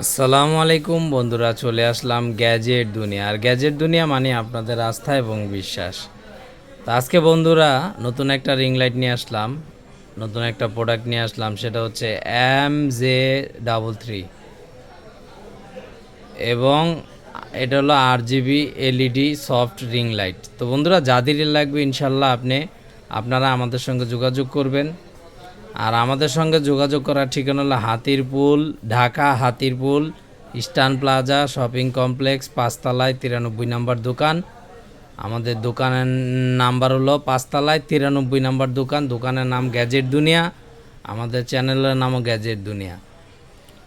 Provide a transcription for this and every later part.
আসসালামু আলাইকুম বন্ধুরা, চলে আসলাম গ্যাজেট দুনিয়া। আর গ্যাজেট দুনিয়া মানে আপনাদের আস্থা এবং বিশ্বাস। তো আজকে বন্ধুরা, নতুন একটা রিং লাইট নিয়ে আসলাম, নতুন একটা প্রোডাক্ট নিয়ে আসলাম, সেটা হচ্ছে এম জে ডাবল থ্রি এবং এটা হলো R GB LED soft ring light তো বন্ধুরা যাদেরই লাগবে ইনশাল্লাহ আপনি, আপনারা আমাদের সঙ্গে যোগাযোগ করবেন। আর আমাদের সঙ্গে যোগাযোগ করার ঠিকানা হলো Hatirpool, Dhaka Hatirpool eastern plaza, shopping complex, পাঁচতলায় তিরানব্বই নম্বর দোকান। আমাদের দোকানের নাম্বার হলো পাঁচতলায় তিরানব্বই নম্বর দোকান। দোকানের নাম গ্যাজেট দুনিয়া, আমাদের চ্যানেলের নামও গ্যাজেট দুনিয়া।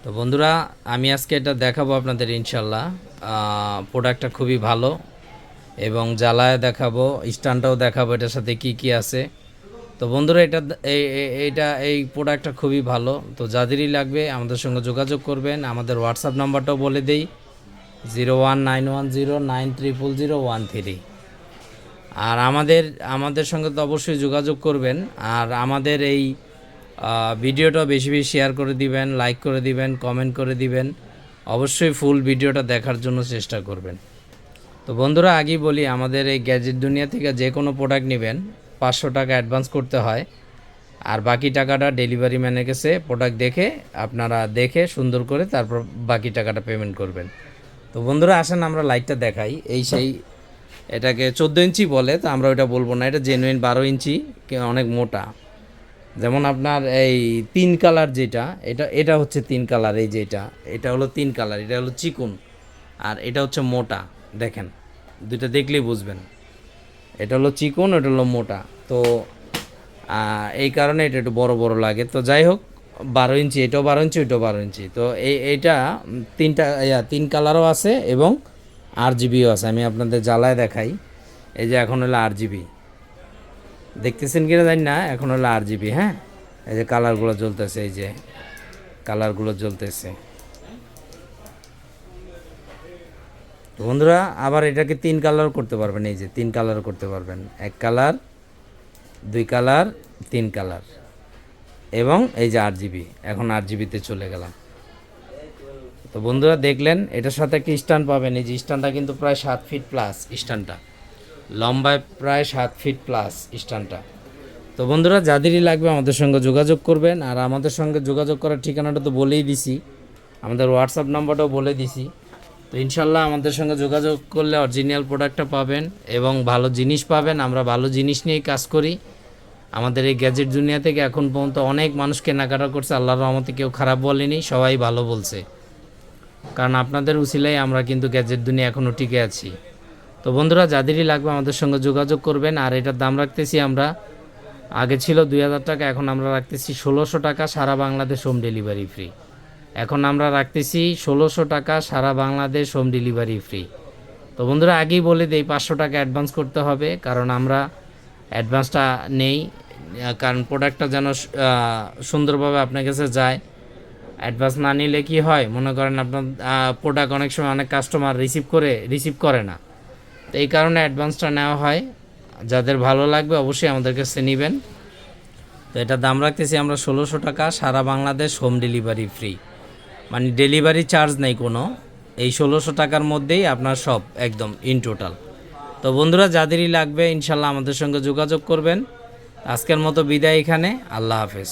তো বন্ধুরা, আমি আজকে এটা দেখাবো আপনাদের ইনশাল্লাহ। প্রোডাক্টটা খুবই ভালো এবং জ্বালায় দেখাবো স্ট্যান্ডটাও দেখাবো, এটার সাথে কি কি আছে। তো বন্ধুরা, এটা এই, এই- এইটা, এই প্রোডাক্টটা খুবই ভালো। তো যাদেরই লাগবে আমাদের সঙ্গে যোগাযোগ করবেন। আমাদের হোয়াটসঅ্যাপ নাম্বারটাও বলে দেই zero one nine one zero nine triple zero one three আর আমাদের আমাদের সঙ্গে তো অবশ্যই যোগাযোগ করবেন। আর আমাদের এই ভিডিওটা বেশি বেশি শেয়ার করে দিবেন লাইক করে দিবেন কমেন্ট করে দিবেন। অবশ্যই ফুল ভিডিওটা দেখার জন্য চেষ্টা করবেন। তো বন্ধুরা, আগেই বলি, আমাদের এই গ্যাজেট দুনিয়া থেকে যে কোনো প্রোডাক্ট নেবেন। পাঁচশো টাকা অ্যাডভান্স করতে হয়। আর বাকি টাকাটা ডেলিভারি ম্যানের কাছে প্রোডাক্ট দেখে আপনারা দেখে সুন্দর করে তারপর বাকি টাকাটা পেমেন্ট করবেন। তো বন্ধুরা, আসেন আমরা লাইটটা দেখাই। এই সেই, এটাকে চোদ্দ ইঞ্চি বলে, তো আমরা ওইটা বলব না। এটা জেনুইন বারো ইঞ্চি অনেক মোটা। যেমন আপনার এই তিন কালার যেটা, এটা এটা হচ্ছে তিন কালার এই যেটা। এটা হলো তিন কালার এটা হলো চিকুন। আর এটা হচ্ছে মোটা, দেখেন। দুইটা দেখলেই বুঝবেন। এটা হলো চিকন, এটা হলো মোটা। তো এই কারণে এটা একটু বড় বড় লাগে। তো যাই হোক, বারো ইঞ্চি, এটাও বারো ইঞ্চি, ওইটাও বারো ইঞ্চি। তো এই, এইটা তিনটা তিন কালারও আছে এবং আর জিবিও আছে। আমি আপনাদের জ্বালায় দেখাই। এই যে এখন হলো আর জিবি দেখতেছেন কিনা জানি না, এখন হলো আর জিবি হ্যাঁ? এই যে কালারগুলো জ্বলতেছে, এই যে কালারগুলো জ্বলতেছে। বন্ধুরা, আবার এটাকে তিন কালার করতে পারবেন। এই যে তিন কালার করতে পারবেন। এক কালার দুই কালার তিন কালার এবং এই যে আট জিবি এখন আট জিবিতে চলে গেলাম। তো বন্ধুরা, দেখলেন, এটার সাথে একটা স্ট্যান্ড পাবেন। এই যে স্ট্যান্ডটা কিন্তু প্রায় সাত ফিট প্লাস স্ট্যান্ডটা। লম্বায় প্রায় সাত ফিট প্লাস স্ট্যান্ডটা। তো বন্ধুরা, যাদেরই লাগবে আমাদের সঙ্গে যোগাযোগ করবেন। আর আমাদের সঙ্গে যোগাযোগ করার ঠিকানাটা তো বলেই দিছি। আমাদের হোয়াটসঅ্যাপ নাম্বারটাও বলে দিছি। তো ইনশাল্লাহ আমাদের সঙ্গে যোগাযোগ করলে অরিজিনাল প্রোডাক্টটা পাবেন এবং ভালো জিনিস পাবেন। আমরা ভালো জিনিস নিয়েই কাজ করি। আমাদের এই গ্যাজেট দুনিয়া থেকে এখন পর্যন্ত অনেক মানুষ কেনাকাটা করছে। আল্লাহর রহমতে কেউ খারাপ বলেনি, সবাই ভালো বলছে। কারণ আপনাদের উসিলাই আমরা কিন্তু গ্যাজেট দুনিয়া এখনও টিকে আছি। তো বন্ধুরা, যাদেরই লাগবে আমাদের সঙ্গে যোগাযোগ করবেন। আর এটার দাম রাখতেছি আমরা, আগে ছিল দুই হাজার টাকা, এখন আমরা রাখতেছি ষোলোশো টাকা, সারা বাংলাদেশ হোম ডেলিভারি ফ্রি এখন আমরা রাখতেছি ষোলোশো টাকা সারা বাংলাদেশ হোম ডেলিভারি ফ্রি। তো বন্ধুরা, আগেই বলে দেই, পাঁচশো টাকা অ্যাডভান্স করতে হবে, কারণ আমরা অ্যাডভান্সটা নেই, কারণ প্রোডাক্টটা যেন সুন্দরভাবে আপনার কাছে যায়। অ্যাডভান্স না নিলে কি হয়? মনে করেন আপনার প্রোডাক্ট অনেক সময় অনেক কাস্টমার রিসিভ করে রিসিভ করে না। তো এই কারণে অ্যাডভান্সটা নেওয়া হয়। যাদের ভালো লাগবে অবশ্যই আমাদের কাছে নেবেন। তো এটা দাম রাখতেছি আমরা ষোলোশো টাকা, সারা বাংলাদেশ হোম ডেলিভারি ফ্রি। মানে ডেলিভারি চার্জ নেই কোনো। এই ষোলোশো টাকার মধ্যেই আপনার সব একদম ইন টোটাল তো বন্ধুরা, যাদেরই লাগবে, ইনশাল্লাহ আমাদের সঙ্গে যোগাযোগ করবেন। আজকের মতো বিদায় এখানে। আল্লাহ হাফেজ।